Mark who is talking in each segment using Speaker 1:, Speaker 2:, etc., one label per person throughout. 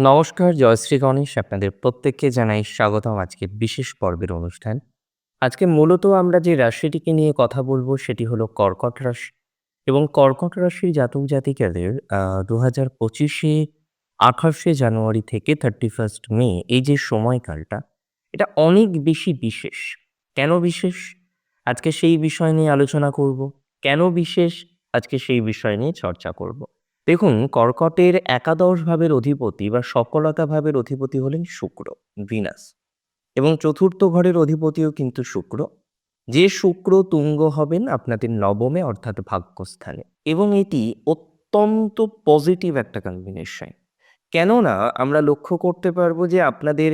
Speaker 1: নমস্কার, জয়শ্রী গণেশ। আপনাদের প্রত্যেককে জানাই স্বাগতম আজকের বিশেষ পর্বের অনুষ্ঠান। আজকে মূলত আমরা যে রাশিটিকে নিয়ে কথা বলব সেটি হলো কর্কট রাশি এবং কর্কট রাশির জাতক জাতিকাদের দু হাজার পঁচিশে আঠাশে জানুয়ারি থেকে 31st মে এই যে সময়কালটা এটা অনেক বেশি বিশেষ। কেন বিশেষ? আজকে সেই বিষয় নিয়ে আলোচনা করব। কেন বিশেষ? আজকে সেই বিষয় নিয়ে চর্চা করব। দেখুন কর্কটের একাদশ ভাবের অধিপতি বা সফলতা ভাবের অধিপতি হলেন শুক্র, ভিনাস এবং চতুর্থ ঘরের অধিপতিও কিন্তু শুক্র। যে শুক্র তুঙ্গ হবেন আপনাদের নবমে অর্থাৎ ভাগ্যস্থানে এবং এটি অত্যন্ত পজিটিভ একটা কম্বিনেশন। কেননা আমরা লক্ষ্য করতে পারব যে আপনাদের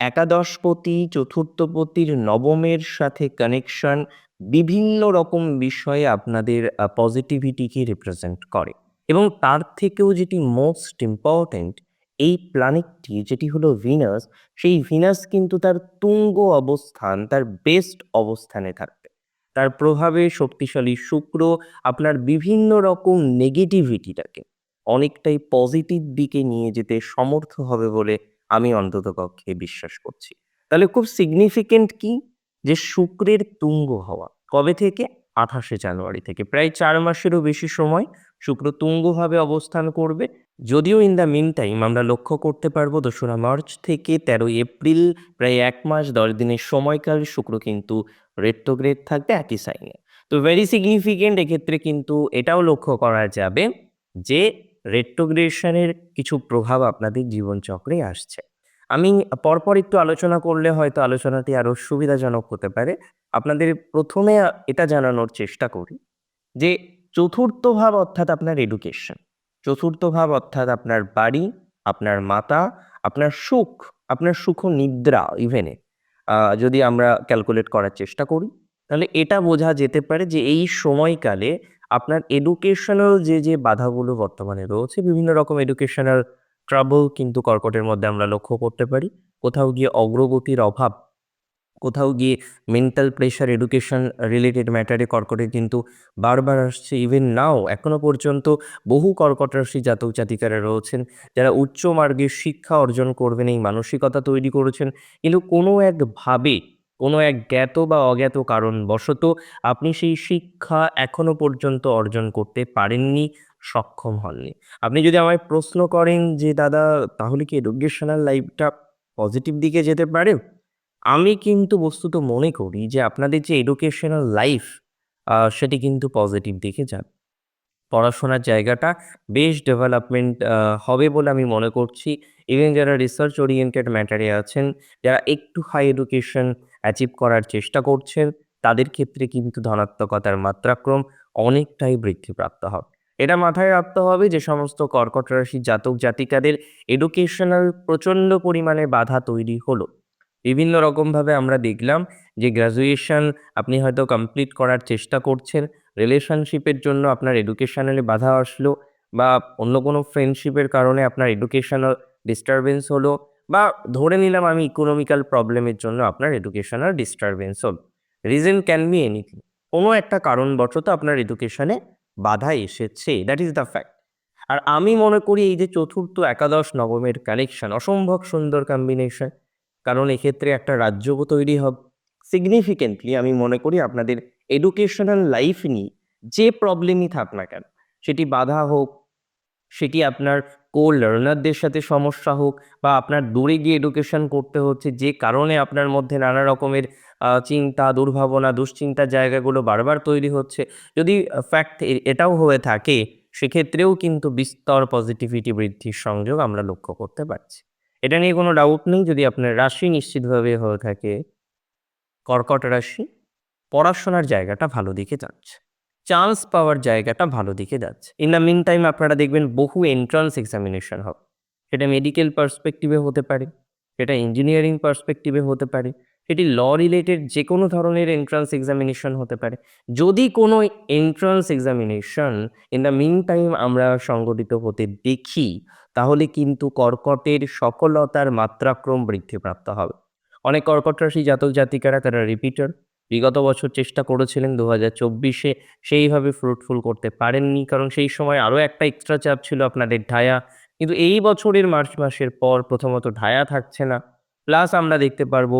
Speaker 1: একাদশপতি, চতুর্থপতির নবমের সাথে কানেকশন বিভিন্ন রকম বিষয়ে আপনাদের পজিটিভিটিকে রিপ্রেজেন্ট করে এবং তার থেকেও যেটি মোস্ট ইম্পোর্টেন্ট এই প্ল্যানেটটি যেটি হলো ভিনাস, সেই ভিনাস কিন্তু তার তুঙ্গ অবস্থান, তার বেস্ট অবস্থানে থাকবে। তার প্রভাবে শক্তিশালী শুক্র আপনার বিভিন্ন রকম নেগেটিভিটিটাকে অনেকটাই পজিটিভ দিকে নিয়ে যেতে সমর্থ হবে বলে আমি অন্ততপক্ষে বিশ্বাস করছি। তাহলে খুব সিগনিফিকেন্ট কি? যে শুক্রের তুঙ্গ হওয়া। কবে থেকে? ২৮শে জানুয়ারি থেকে। প্রায় চার মাসেরও বেশি সময় শুক্র তুঙ্গভাবে অবস্থান করবে। যদিও ইন দ্য মিন টাইম আমরা লক্ষ্য করতে পারব দোসরা মার্চ থেকে ১৩ই এপ্রিল প্রায় এক মাস ১০ দিনের সময়কাল শুক্র কিন্তু রেট্রোগ্রেড থাকবে একই সাইনে। তো ভেরি সিগনিফিকেন্ট এক্ষেত্রে কিন্তু এটাও লক্ষ্য করা যাবে যে রেট্রোগ্রেশনের কিছু প্রভাব আপনাদের জীবনচক্রে আসছে। আমি পরপর একটু আলোচনা করলে হয়তো আলোচনাটি আরও সুবিধাজনক হতে পারে। আপনাদের প্রথমে এটা জানানোর চেষ্টা করি যে চতুর্থ ভাব অর্থাৎ আপনার এডুকেশন। চতুর্থ ভাব অর্থাৎ আপনার বাড়ি, আপনার মাতা, আপনার সুখ, আপনার সুখ নিদ্রা ইভেনে যদি আমরা ক্যালকুলেট করার চেষ্টা করি, তাহলে এটা বোঝা যেতে পারে যে এই সময়কালে আপনার এডুকেশনাল যে, যে বাধাগুলো বর্তমানে রয়েছে বিভিন্ন রকম এডুকেশনাল ট্রাবল কিন্তু কর্কটের মধ্যে আমরা লক্ষ্য করতে পারি। কোথাও গিয়ে অগ্রগতির অভাব, কোথাও গিয়ে মেন্টাল প্রেশার এডুকেশন রিলেটেড ম্যাটারে কর্কটে কিন্তু বারবার আসছে। ইভেন নাও এখনও পর্যন্ত বহু কর্কট রাশি জাতক জাতিকারা রয়েছেন যারা উচ্চ মার্গের শিক্ষা অর্জন করবেন এই মানসিকতা তৈরি করেছেন। কিন্তু কোনো একভাবে কোনো এক জ্ঞাত বা অজ্ঞাত কারণবশত আপনি সেই শিক্ষা এখনও পর্যন্ত অর্জন করতে পারেননি, সক্ষম হননি। আপনি যদি আমায় প্রশ্ন করেন যে দাদা তাহলে কি এডুকেশনাল লাইফটা পজিটিভ দিকে যেতে পারে? আমি কিন্তু বস্তুত মনে করি যে আপনাদের যে এডুকেশনাল লাইফ সেটি কিন্তু পজিটিভ দিকে যাবে। পড়াশোনার জায়গাটা বেশ ডেভেলপমেন্ট হবে বলে আমি মনে করছি। ইভেন যারা রিসার্চ ওরিয়েন্টেড ম্যাটারে আছেন, যারা একটু হাই এডুকেশন অ্যাচিভ করার চেষ্টা করছেন, তাদের ক্ষেত্রে কিন্তু ধনাত্মকতার মাত্রাক্রম অনেকটাই বৃদ্ধিপ্রাপ্ত হবে। এটা মাথায় রাখতে হবে যে সমস্ত কর্কট রাশির জাতক জাতিকাদের এডুকেশনাল প্রচণ্ড পরিমাণে বাধা তৈরি হলো। বিভিন্ন রকমভাবে আমরা দেখলাম যে গ্র্যাজুয়েশন আপনি হয়তো কমপ্লিট করার চেষ্টা করছেন। রিলেশনশিপের জন্য আপনার এডুকেশনালি বাধা আসলো বা অন্য কোনো ফ্রেন্ডশিপের কারণে আপনার এডুকেশনাল ডিস্টারবেন্স হলো বা ধরে নিলাম আমি ইকোনমিক্যাল প্রবলেমের জন্য আপনার এডুকেশনাল ডিস্টারবেন্স হলো। Reason can be anything. কোনো একটা কারণবশত আপনার এডুকেশনে বাধা এসেছে। That is the fact. আর আমি মনে করি এই যে চতুর্থ, একাদশ, নবমের কানেকশন অসম্ভব সুন্দর কম্বিনেশন। কারণ এক্ষেত্রে একটা রাজ্যও তৈরি হবে। সিগনিফিকেন্টলি আমি মনে করি আপনাদের এডুকেশনাল লাইফ নিয়ে যে প্রবলেমই থাক না কেন, সেটি বাধা হোক, সেটি আপনার কো-লার্নারদের সাথে সমস্যা হোক বা আপনার দূরে গিয়ে এডুকেশন করতে হচ্ছে যে কারণে আপনার মধ্যে নানা রকমের চিন্তা, দুর্ভাবনা, দুশ্চিন্তার জায়গাগুলো বারবার তৈরি হচ্ছে। যদি ফ্যাক্ট এটাও হয়ে থাকে সেক্ষেত্রেও কিন্তু বিস্তর পজিটিভিটি বৃদ্ধির সংযোগ আমরা লক্ষ্য করতে পারছি। এটা নিয়ে কোনো ডাউট নেই যদি আপনার রাশি নিশ্চিতভাবে হয়ে থাকে কর্কট রাশি, পড়াশোনার জায়গাটা ভালো দিকে যাচ্ছে। চান্স পাওয়ার জায়গাটা ভালো দিকে যাচ্ছে। ইন দ্য মিন টাইম আপনারা দেখবেন বহু এন্ট্রান্স এক্সামিনেশন হবে। সেটা মেডিকেল পার্সপেক্টিভ হতে পারে, সেটা ইঞ্জিনিয়ারিং পার্সপেক্টিভ হতে পারে, সেটি ল রিলেটেড যে কোনো ধরনের এন্ট্রান্স এক্সামিনেশন হতে পারে। যদি কোনো entrance examination in the meantime আমরা সংগঠিত হতে দেখি, তাহলে কিন্তু কর্কটের সফলতার মাত্রাক্রম বৃদ্ধিপ্রাপ্ত হবে। অনেক কর্কট রাশি জাতক জাতিকারা তারা রিপিটার। বিগত বছর চেষ্টা করেছিলেন দু হাজার চব্বিশে, সেইভাবে ফ্রুটফুল করতে পারেননি। কারণ সেই সময় আরও একটা এক্সট্রা চাপ ছিল আপনাদের ঢায়া। কিন্তু এই বছরের মার্চ মাসের পর প্রথমত ঢায়া থাকছে না। প্লাস আমরা দেখতে পারব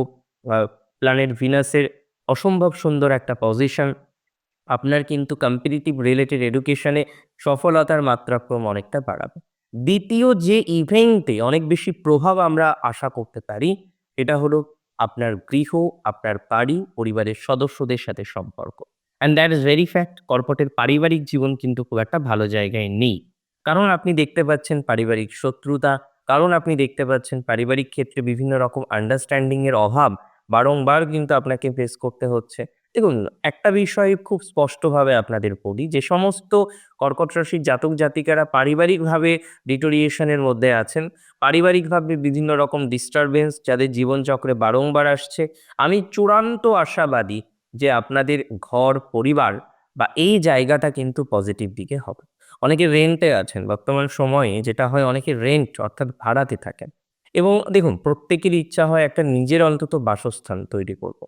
Speaker 1: প্ল্যানেট ভিনাসের অসম্ভব সুন্দর একটা পজিশন আপনার কিন্তু কম্পিটিটিভ রিলেটেড এডুকেশনে সফলতার মাত্রাক্রম অনেকটা বাড়াবে। দ্বিতীয় যে ইভেন্টে অনেক বেশি প্রভাব আমরা আশা করতে পারি এটা হলো আপনার গৃহ, আপনার বাড়ি, পরিবারের সদস্যদের সাথে সম্পর্ক। And that is very fact কর্পটের পারিবারিক জীবন কিন্তু খুব একটা ভালো জায়গায় নেই। কারণ আপনি দেখতে পাচ্ছেন পারিবারিক শত্রুতা, কারণ আপনি দেখতে পাচ্ছেন পারিবারিক ক্ষেত্রে বিভিন্ন রকম আন্ডারস্ট্যান্ডিংয়ের অভাব, বারংবার কিন্তু আপনাকে ফেস করতে হচ্ছে। দেখুন, একটা বিষয় খুব স্পষ্টভাবে আপনাদের বলি যে, সমস্ত কর্কট রাশির জাতক জাতিকারা পারিবারিকভাবে ডিটোরিয়েশনের মধ্যে আছেন। পারিবারিকভাবে বিভিন্ন রকম ডিস্টারবেন্স যাদের জীবনচক্রে বারংবার আসছে। আমি চূড়ান্ত আশাবাদী যে, আপনাদের ঘর, পরিবার বা এই জায়গাটা কিন্তু পজিটিভ দিকে হবে। অনেকে রেন্টে আছেন, বর্তমান সময়ে যেটা হয় অনেকে রেন্ট অর্থাৎ ভাড়াতে থাকেন। এবং দেখুন প্রত্যেকেরই ইচ্ছা হয় একটা নিজের অন্তত বাসস্থান তৈরি করব।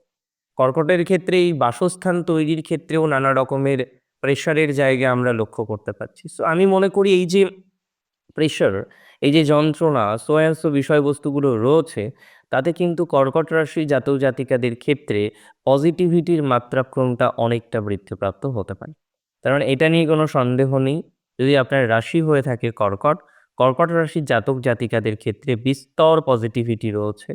Speaker 1: কর্কটের ক্ষেত্রে এই বাসস্থান তৈরির ক্ষেত্রেও নানা রকমের প্রেশারের জায়গা আমরা লক্ষ্য করতে পারছি। সো আমি মনে করি এই যে প্রেশার, এই যে যন্ত্রণা সোয়াংস বিষয়বস্তুগুলো রয়েছে, তাতে কিন্তু কর্কট রাশি জাতক জাতিকাদের ক্ষেত্রে পজিটিভিটির মাত্রাক্রমটা অনেকটা বৃদ্ধিপ্রাপ্ত হতে পারে। কারণ এটা নিয়ে কোনো সন্দেহ নেই, যদি আপনার রাশি হয়ে থাকে কর্কট কর্কট রাশির জাতক জাতিকাদের ক্ষেত্রে বিস্তর পজিটিভিটি রয়েছে।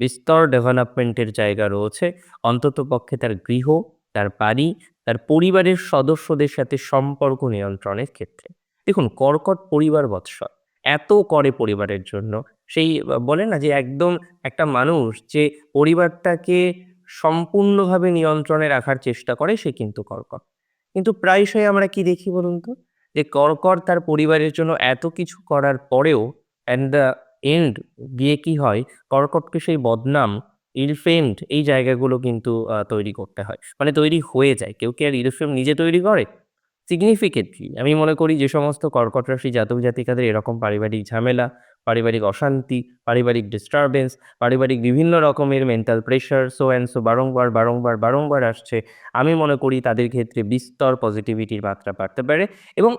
Speaker 1: বিস্তর ডেভেলপমেন্টের জায়গা রয়েছে। অন্তত পক্ষে তার গৃহ, তার বাড়ি, তার পরিবারের সদস্যদের সাথে সম্পর্ক নিয়ন্ত্রণের ক্ষেত্রে। দেখুন, কর্কট পরিবার বৎসর। এত করে পরিবারের জন্য। সেই বলে না যে একদম একটা মানুষ যে পরিবারটাকে সম্পূর্ণভাবে নিয়ন্ত্রণে রাখার চেষ্টা করে, সে কিন্তু কর্কট। কিন্তু প্রায়শই আমরা কি দেখি বলুন তো? যে কর্কট তার পরিবারের জন্য এত কিছু করার পরেও অ্যান্ড দ্য এন্ড গিয়ে কি হয়? কর্কটকে সেই বদনাম ইলফেমড এই জায়গাগুলো কিন্তু তৈরি করতে হয়। মানে তৈরি হয়ে যায়। কেউ কি আর ইলফেম নিজে তৈরি করে? সিগনিফিকেন্টলি আমি মনে করি যে সমস্ত কর্কট রাশি, জাতক জাতিকাদের এরকম পারিবারিক ঝামেলা, পারিবারিক অশান্তি, পারিবারিক ডিস্টারবেন্স পারিবারিক বিভিন্ন রকমের mental pressure so and so বারংবার বারংবার বারংবার আসছে। আমি মনে করি তাদের ক্ষেত্রে বিস্তর পজিটিভিটির মাত্রা বাড়তে পারে এবং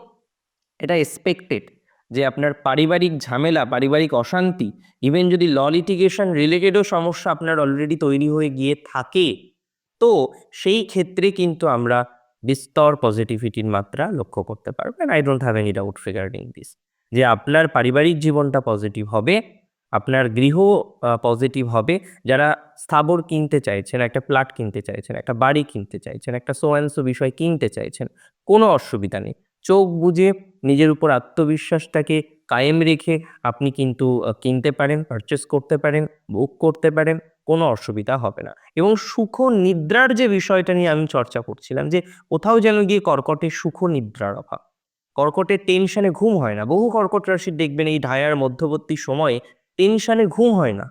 Speaker 1: এটা এক্সপেক্টেড যে আপনার পারিবারিক ঝামেলা, পারিবারিক অশান্তি ইভেন যদি ল লিটিগেশন রিলেটেডও সমস্যা আপনার অলরেডি তৈরি হয়ে গিয়ে থাকে, তো সেই ক্ষেত্রে কিন্তু আমরা বিস্তর পজিটিভিটির মাত্রা লক্ষ্য করতে পারবেন I don't have any doubt regarding this যে আপনার পারিবারিক জীবনটা পজিটিভ হবে, আপনার গৃহ পজিটিভ হবে, যারা স্থাবর কিনতে চাইছেন, একটা প্লাট কিনতে চাইছেন, একটা বাড়ি কিনতে চাইছেন, একটা সোয়ান্সো বিষয় কিনতে চাইছেন, কোনো অসুবিধা নেই। চোখ বুঝে নিজের উপর আত্মবিশ্বাসটাকে কায়েম রেখে আপনি কিন্তু কিনতে পারেন পারচেস করতে পারেন বুক করতে পারেন, কোনো অসুবিধা হবে না। এবং সুখ নিদ্রার যে বিষয়টা নিয়ে আমি চর্চা করছিলাম যে, কোথাও যেন গিয়ে কর্কটের সুখ নিদ্রার অভাব। কর্কটের টেনশনে ঘুম হয় না। বহু কর্কট রাশির দেখবেন এই ঢায়ার মধ্যবর্তী সময়ে টেনশনে ঘুম হয় না।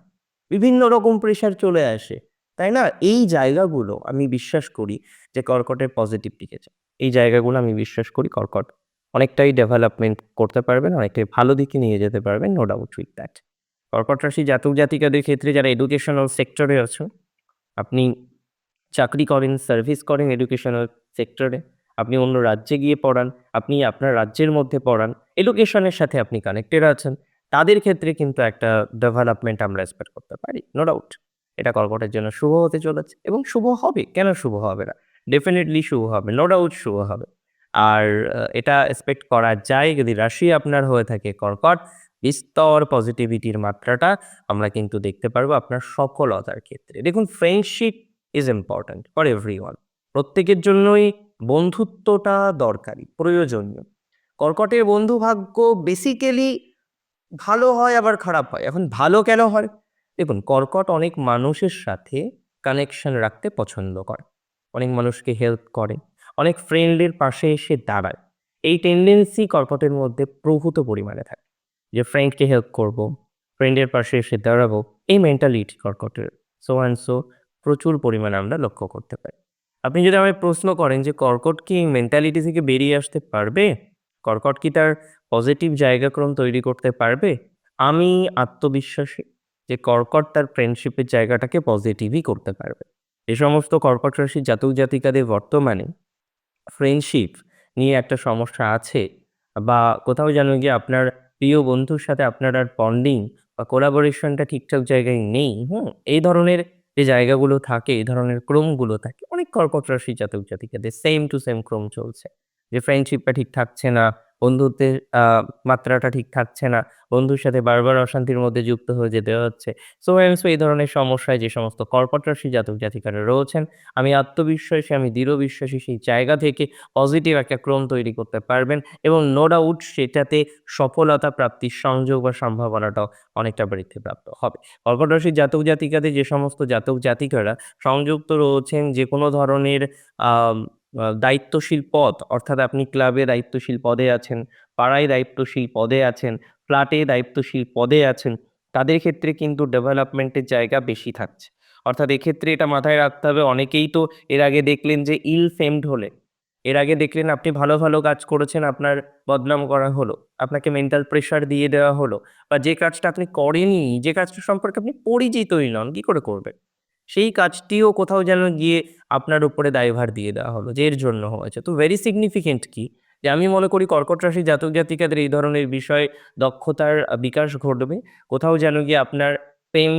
Speaker 1: বিভিন্ন রকম প্রেশার চলে আসে। তাই না? এই জায়গাগুলো আমি বিশ্বাস করি যে কর্কটের পজিটিভ দিকে যায়। এই জায়গাগুলো আমি বিশ্বাস করি কর্কট অনেকটাই ডেভেলপমেন্ট করতে পারবেন, অনেকটাই ভালো দিকে নিয়ে যেতে পারবেন নো ডাউট উইথ দ্যাট কর্কট রাশি জাতক জাতিকাদের ক্ষেত্রে যারা এডুকেশনাল সেক্টরে আছেন, আপনি চাকরি করেন সার্ভিস করেন এডুকেশনাল সেক্টরে আপনি অন্য রাজ্যে গিয়ে পড়ান, আপনি আপনার রাজ্যের মধ্যে পড়ান এডুকেশনের সাথে আপনি কানেক্টেড আছেন, তাদের ক্ষেত্রে কিন্তু একটা ডেভেলপমেন্ট আমরা এক্সপেক্ট করতে পারি নো ডাউট এটা কর্কটের জন্য শুভ হতে চলেছে এবং শুভ হবে, কেন শুভ হবে না? ডেফিনেটলি শুভ হবে নো ডাউট শুভ হবে। আর এটা এক্সপেক্ট করা যায় যদি রাশি আপনার হয়ে থাকে কর্কট, বিস্তর পজিটিভিটির মাত্রাটা আমরা কিন্তু দেখতে পারব আপনার সফলতার ক্ষেত্রে। দেখুন friendship is important for everyone প্রত্যেকের জন্যই বন্ধুত্বটা দরকারি, প্রয়োজনীয়। কর্কটের বন্ধু ভাগ্য বেসিক্যালি ভালো হয় আবার খারাপ হয়। এখন ভালো কেন হয়? দেখুন, কর্কট অনেক মানুষের সাথে কানেকশন রাখতে পছন্দ করে। অনেক মানুষকে হেল্প করে, অনেক ফ্রেন্ডের পাশে এসে দাঁড়ায়। এই টেন্ডেন্সি কর্কটের মধ্যে প্রভূত পরিমাণে থাকে। যে ফ্রেন্ডকে হেল্প করব ফ্রেন্ডের পাশে এসে দাঁড়াবো, এই মেন্টালিটি কর্কটের। সো অ্যান্ড সো প্রচুর পরিমাণে আমরা লক্ষ্য করতে পারি। আপনি যদি আমায় প্রশ্ন করেন যে কর্কট কি মেন্টালিটি থেকে বেরিয়ে আসতে পারবে? কর্কট কি তার পজিটিভ জায়গাক্রম তৈরি করতে পারবে? আমি আত্মবিশ্বাসী যে কর্কট তার ফ্রেন্ডশিপের জায়গাটাকে পজিটিভই করতে পারবে। এ সমস্ত কর্কট রাশির জাতক জাতিকাদের বর্তমানে ফ্রেন্ডশিপ নিয়ে একটা সমস্যা আছে বা কোথাও যেন গিয়ে আপনার প্রিয় বন্ধুর সাথে আপনার আর বন্ডিং বা কোলাবোরেশনটা ঠিকঠাক জায়গায় নেই, হুম? এই ধরনের যে জায়গাগুলো থাকে, এই ধরনের ক্রমগুলো থাকে, অনেক কর্কট রাশি জাতক জাতিকাদের সেম টু সেম ক্রম চলছে। যে ফ্রেন্ডশিপটা ঠিক থাকছে না, বন্ধুত্বের মাত্রাটা ঠিক থাকছে না, বন্ধুর সাথে বারবার অশান্তির মধ্যে যুক্ত হয়ে যেতে হচ্ছে। সো অ্যান্ড সো এই ধরনের সমস্যায় যে সমস্ত কর্কট রাশি জাতক জাতিকারা রয়েছেন, আমি আত্মবিশ্বাসী, আমি দৃঢ় বিশ্বাসী সেই জায়গা থেকে পজিটিভ একটা ক্রম তৈরি করতে পারবেন এবং নো ডাউট সেটাতে সফলতা প্রাপ্তির সংযোগ বা সম্ভাবনাটাও অনেকটা বৃদ্ধিপ্রাপ্ত হবে। কর্কট রাশির জাতক জাতিকাদের যে সমস্ত জাতক জাতিকারা সংযুক্ত রয়েছেন যে কোনো ধরনের দায়িত্বশীল পদ অর্থাৎ আপনি ক্লাবে দায়িত্বশীল পদে আছেন, পাড়ায় দায়িত্বশীল পদে আছেন, ফ্ল্যাটে দায়িত্বশীল পদে আছেন, তাদের ক্ষেত্রে কিন্তু ডেভেলপমেন্টের জায়গা বেশি থাকছে। অর্থাৎ এক্ষেত্রে এটা মাথায় রাখতে হবে অনেকেই তো এর আগে দেখলেন যে ইল ফেমড হলে, এর আগে দেখলেন আপনি ভালো, ভালো কাজ করেছেন আপনার বদনাম করা হলো। আপনাকে মেন্টাল প্রেশার দিয়ে দেওয়া হলো বা যে কাজটা আপনি করেনই, যে কাজটা সম্পর্কে আপনি পরিচিতই নন, কি করে করবেন? সেই কাজটিও কোথাও যেন গিয়ে আপনার উপরে দায়ভার দিয়ে দেওয়া হলো, যে এর জন্য হয়েছে। তো ভেরি সিগনিফিকেন্ট কি? যে আমি মনে করি কর্কট রাশি জাতক জাতিকাদের এই ধরনের বিষয় দক্ষতার বিকাশ ঘটবে। কোথাও যেন গিয়ে আপনার প্রেম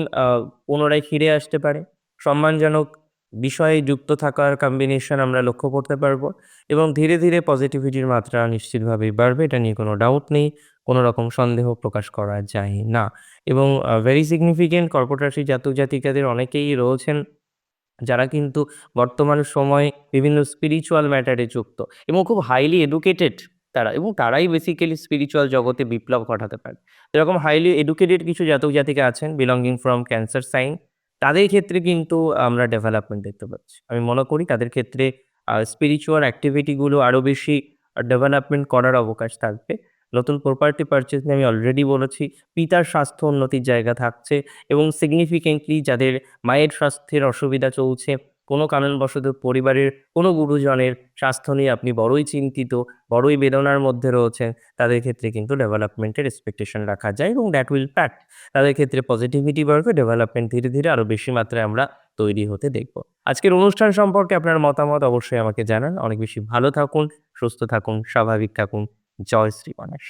Speaker 1: পুনরায় ফিরে আসতে পারে। সম্মানজনক বিষয়ে যুক্ত থাকার কম্বিনেশন আমরা লক্ষ্য করতে পারব এবং ধীরে, ধীরে পজিটিভিটির মাত্রা নিশ্চিতভাবেই বাড়বে। এটা নিয়ে কোনো ডাউট নেই। কোনো রকম সন্দেহ প্রকাশ করা যায় না এবং ভেরি সিগনিফিকেন্ট কর্কট রাশির জাতক জাতিকাদের অনেকেই রয়েছেন যারা কিন্তু বর্তমান সময়ে বিভিন্ন স্পিরিচুয়াল ম্যাটারে যুক্ত এবং খুব হাইলি এডুকেটেড তারা এবং তারাই বেসিক্যালি স্পিরিচুয়াল জগতে বিপ্লব ঘটাতে পারে। এরকম হাইলি এডুকেটেড কিছু জাতক জাতিকা আছেন বিলঙ্গিং ফ্রম ক্যান্সার সাইন তাদের ক্ষেত্রে কিন্তু আমরা ডেভেলপমেন্ট দেখতে পাচ্ছি। আমি মনে করি তাদের ক্ষেত্রে স্পিরিচুয়াল অ্যাক্টিভিটিগুলো আরও বেশি ডেভেলপমেন্ট করার অবকাশ থাকবে। নতুন প্রপার্টি পারচেজ নিয়ে আমি অলরেডি বলেছি। পিতার স্বাস্থ্য উন্নতির জায়গা থাকছে এবং সিগনিফিকেন্টলি যাদের মায়ের স্বাস্থ্যের অসুবিধা চলছে, কোনো কারণবশত পরিবারের কোনো গুরুজনের স্বাস্থ্য নিয়ে আপনি বড়ই চিন্তিত, বড়ই বেদনার মধ্যে রয়েছেন, তাদের ক্ষেত্রে কিন্তু ডেভেলপমেন্টের এক্সপেকটেশন রাখা যায় এবং দ্যাট উইল ফ্যাক্ট তাদের ক্ষেত্রে পজিটিভিটি বাড়বে, ডেভেলপমেন্ট ধীরে, ধীরে আরও বেশি মাত্রায় আমরা তৈরি হতে দেখব। আজকের অনুষ্ঠান সম্পর্কে আপনার মতামত অবশ্যই আমাকে জানান। অনেক বেশি ভালো থাকুন, সুস্থ থাকুন, স্বাভাবিক থাকুন। জয় শ্রী গণেশ।